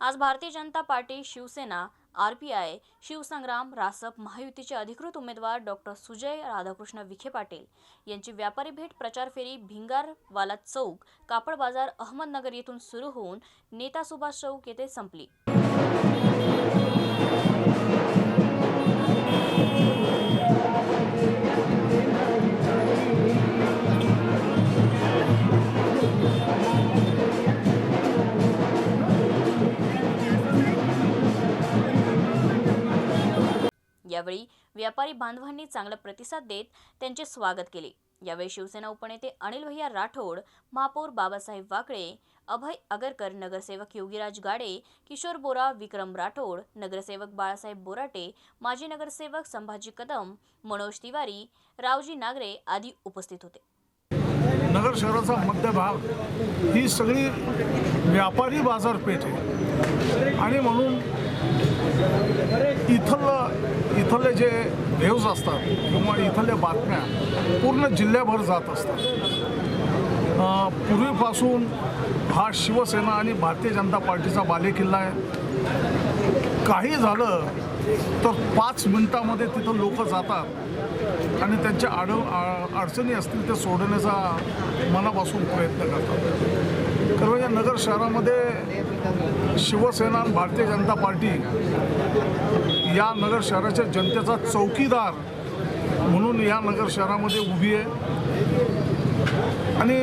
आज Bharatiya Janata Party Shivsena R P I Shivsangram Rasap महायुतीचे अधिकृत उमेदवार डॉक्टर सुजय राधाकृष्ण विखे पाटील यांची व्यापारी भेट प्रचार फेरी भिंगारवाला चौक कापड बाजार अहमदनगर येथून सुरू होऊन नेता सुभाष चौक येथे संपली. यावेळी व्यापारी बांधवांनी चांगला प्रतिसाद देत त्यांचे स्वागत केले. यावेळी शिवसेना उपनेते अनिल भैया राठोड महापौर बाबासाहेब वाकळे अभय आगरकर नगरसेवक योगीराज गाडे किशोर बोरा विक्रम राठोड नगरसेवक बाळासाहेब बोराटे माजी नगरसेवक संभाजी कदम मनोज तिवारी रावजी नागरे आदी उपस्थित होते. नगर शहराचा मध्यभाग ही सगळी व्यापारी बाजारपेठ आहे. आणि म्हणून इथं इथले जे व्हेव्ज असतात किंवा इथल्या बातम्या पूर्ण जिल्ह्याभर जात असतात. पूर्वीपासून हा शिवसेना आणि भारतीय जनता पार्टीचा बालेकिल्ला आहे. काही झालं तर पाच मिनटामध्ये तिथं लोक जातात आणि त्यांच्या आड आ- अडचणी असतील ते सोडवण्याचा मनापासून प्रयत्न करतात. कारण म्हणजे नगर शहरामध्ये शिवसेना भारतीय जनता पार्टी या नगर शहराच्या जनतेचा चौकीदार म्हणून या नगर शहरामध्ये उभी आहे. आणि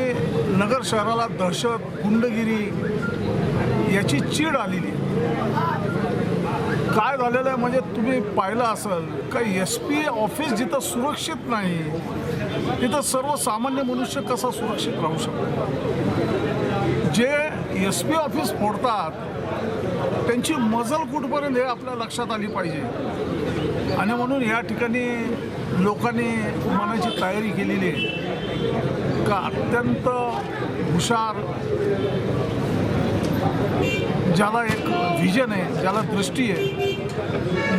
नगर शहराला दहशत गुंडगिरी याची चीड आलेली आहे. काय झालेलं आहे? म्हणजे तुम्ही पाहिलं असेल का एस पी ऑफिस जिथं सुरक्षित नाही तिथं सर्वसामान्य मनुष्य कसा सुरक्षित राहू शकतो? जे एस पी ऑफिस फोडतात त्यांची मजल कुठपर्यंत हे आपल्या लक्षात आली पाहिजे? आणि म्हणून या ठिकाणी लोकांनी मनाची तयारी केलेली आहे. का अत्यंत हुशार ज्याला एक व्हिजन आहे ज्याला दृष्टी आहे.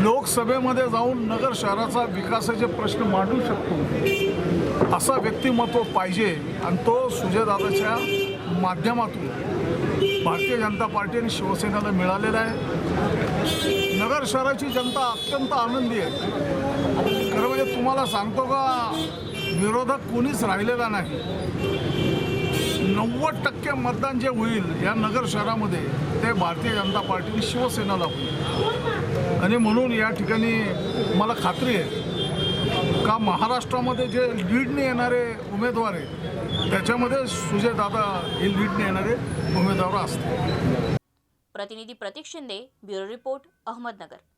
लोकसभेमध्ये जाऊन नगर शहराचा विकासाचे प्रश्न मांडू शकतो. असा व्यक्तिमत्व पाहिजे आणि तो सुजयदादाच्या माध्यमातून भारतीय जनता पार्टी आणि शिवसेनेला मिळालेला आहे. नगर शहराची जनता अत्यंत आनंदी आहे. खरं म्हणजे तुम्हाला सांगतो का विरोधक कोणीच राहिलेला नाही. नव्वद टक्के मतदान जे होईल या नगर शहरामध्ये ते भारतीय जनता पार्टीने शिवसेनेला होईल. आणि म्हणून या ठिकाणी मला खात्री आहे का महाराष्ट्रामध्ये जे लीडने येणारे उमेदवार आहे त्याच्यामध्ये सुजयदादा हे लीडने येणारे उमेदवार असतील. प्रतिनिधी प्रतीक शिंदे ब्युरो रिपोर्ट अहमदनगर.